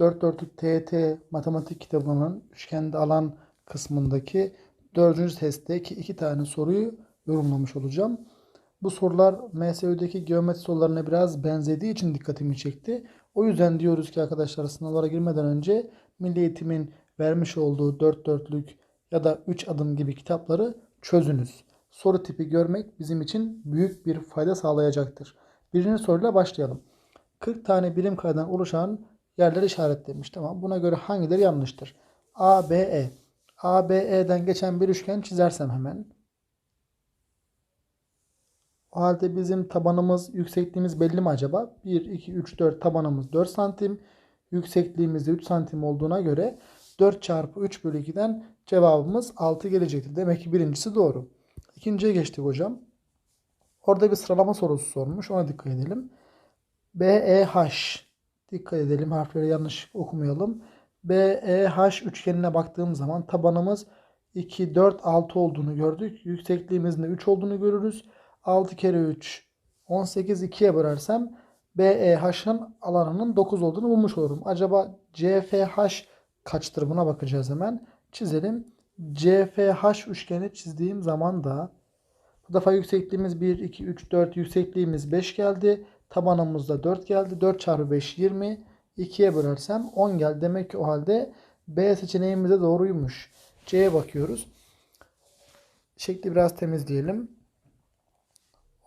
4 dörtlük TET matematik kitabının üçgende alan kısmındaki dördüncü testteki iki tane soruyu yorumlamış olacağım. Bu sorular MSÜ'deki geometri sorularına biraz benzediği için dikkatimi çekti. O yüzden diyoruz ki arkadaşlar sınavlara girmeden önce Milli Eğitim'in vermiş olduğu 4 dörtlük ya da 3 adım gibi kitapları çözünüz. Soru tipi görmek bizim için büyük bir fayda sağlayacaktır. Birinci soruyla başlayalım. 40 tane birim kareden oluşan yerleri işaretlemiş. Tamam. Buna göre hangileri yanlıştır? A, B, E. Geçen bir üçgen çizersem hemen. O halde bizim tabanımız, yüksekliğimiz belli mi acaba? 1, 2, 3, 4 tabanımız 4 santim. Yüksekliğimiz de 3 santim olduğuna göre 4 çarpı 3 bölü 2'den cevabımız 6 gelecektir. Demek ki birincisi doğru. İkinciye geçtik hocam. Orada bir sıralama sorusu sormuş. Ona dikkat edelim. B, E, H. Dikkat edelim harfleri yanlış okumayalım. B, E, H üçgenine baktığım zaman tabanımız 2, 4, 6 olduğunu gördük. Yüksekliğimizin de 3 olduğunu görürüz. 6 kere 3 18 2'ye bölersem BEH'ın alanının 9 olduğunu bulmuş olurum. Acaba CFH kaçtır buna bakacağız hemen. Çizelim. CFH üçgeni çizdiğim zaman da bu defa yüksekliğimiz 1, 2, 3, 4 yüksekliğimiz 5 geldi. Tabanımız da 4 geldi. 4 çarpı 5 20. 2'ye bölersem 10 geldi. Demek ki o halde B seçeneğimiz de doğruymuş. C'ye bakıyoruz. Şekli biraz temizleyelim.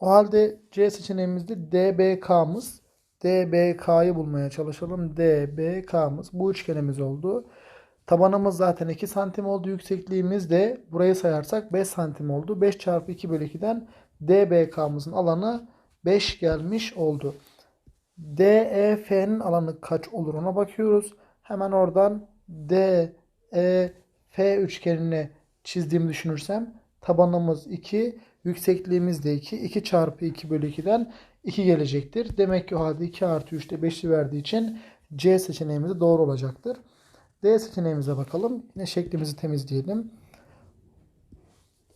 O halde C seçeneğimizde DBK'mız. DBK'yı bulmaya çalışalım. DBK'mız. Bu üçgenimiz oldu. Tabanımız zaten 2 santim oldu. Yüksekliğimiz de burayı sayarsak 5 santim oldu. 5 çarpı 2 bölü 2'den DBK'mızın alanı 5 gelmiş oldu. DEF'nin alanı kaç olur ona bakıyoruz. Hemen oradan DEF üçgenini çizdiğimi düşünürsem tabanımız 2, yüksekliğimiz de 2. 2 çarpı 2 bölü 2'den 2 gelecektir. Demek ki o halde 2 artı 3'te 5'i verdiği için C seçeneğimiz de doğru olacaktır. D seçeneğimize bakalım. Yine şeklimizi temizleyelim.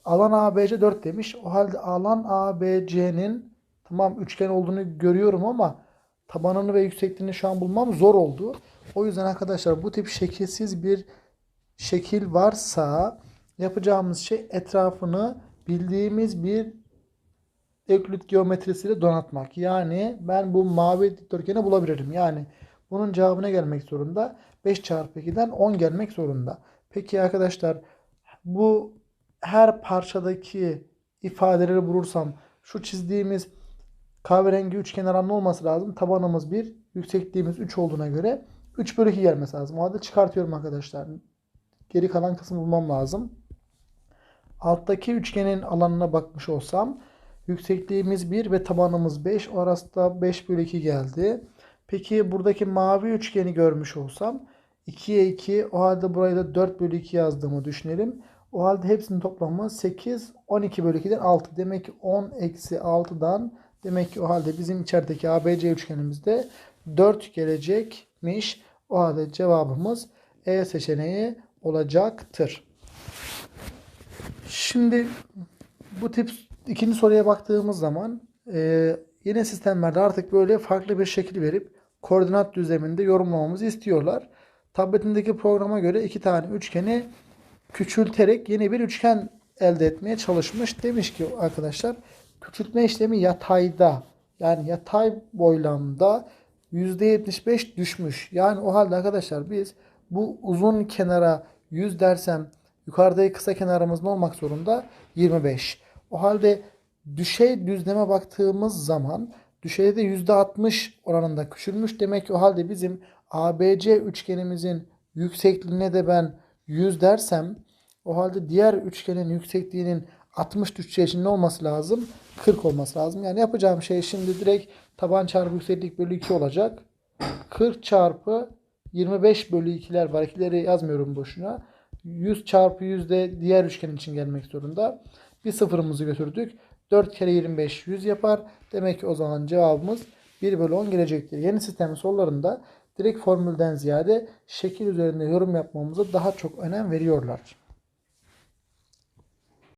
Alan ABC 4 demiş. O halde alan ABC'nin tamam üçgen olduğunu görüyorum ama tabanını ve yüksekliğini şu an bulmam zor oldu. O yüzden arkadaşlar bu tip şekilsiz bir şekil varsa yapacağımız şey etrafını bildiğimiz bir Öklit geometrisiyle donatmak. Yani ben bu mavi dikdörtgeni bulabilirim. Yani bunun cevabına gelmek zorunda. 5 çarpı 2'den 10 gelmek zorunda. Peki arkadaşlar bu her parçadaki ifadeleri bulursam şu çizdiğimiz kahverengi üçgen aranlı olması lazım. Tabanımız 1, yüksekliğimiz 3 olduğuna göre 3 bölü 2 gelmesi lazım. O halde çıkartıyorum arkadaşlar. Geri kalan kısmı bulmam lazım. Alttaki üçgenin alanına bakmış olsam yüksekliğimiz 1 ve tabanımız 5. O arasında 5 bölü 2 geldi. Peki buradaki mavi üçgeni görmüş olsam 2'ye 2 o halde burayı da 4 bölü 2 yazdığımı düşünelim. O halde hepsinin toplamı 8 12 bölü 2'den 6. Demek ki 10 eksi 6'dan demek ki o halde bizim içerideki ABC üçgenimizde 4 gelecekmiş. O halde cevabımız E seçeneği olacaktır. Şimdi bu tip ikinci soruya baktığımız zaman e, yeni sistemlerde artık böyle farklı bir şekil verip koordinat düzleminde yorumlamamızı istiyorlar. Tabletindeki programa göre iki tane üçgeni küçülterek yeni bir üçgen elde etmeye çalışmış. Demiş ki arkadaşlar küçültme işlemi yatayda yani yatay boylamda %75 düşmüş. Yani o halde arkadaşlar biz bu uzun kenara 100 dersem yukarıdaki kısa kenarımız ne olmak zorunda? 25. O halde düşey düzleme baktığımız zaman düşeyde %60 oranında küçülmüş. Demek ki o halde bizim ABC üçgenimizin yüksekliğine de ben 100 dersem o halde diğer üçgenin yüksekliğinin 60 düşeceği için ne olması lazım? 40 olması lazım. Yani yapacağım şey şimdi direkt taban çarpı yükseklik bölü 2 olacak. 40 çarpı 25 bölü 2'ler var. 2'leri yazmıyorum boşuna. 100 çarpı 100 de diğer üçgen için gelmek zorunda. Bir sıfırımızı götürdük. 4 kere 25 100 yapar. Demek ki o zaman cevabımız 1 bölü 10 gelecektir. Yeni sistemin sorularında direkt formülden ziyade şekil üzerinde yorum yapmamıza daha çok önem veriyorlar.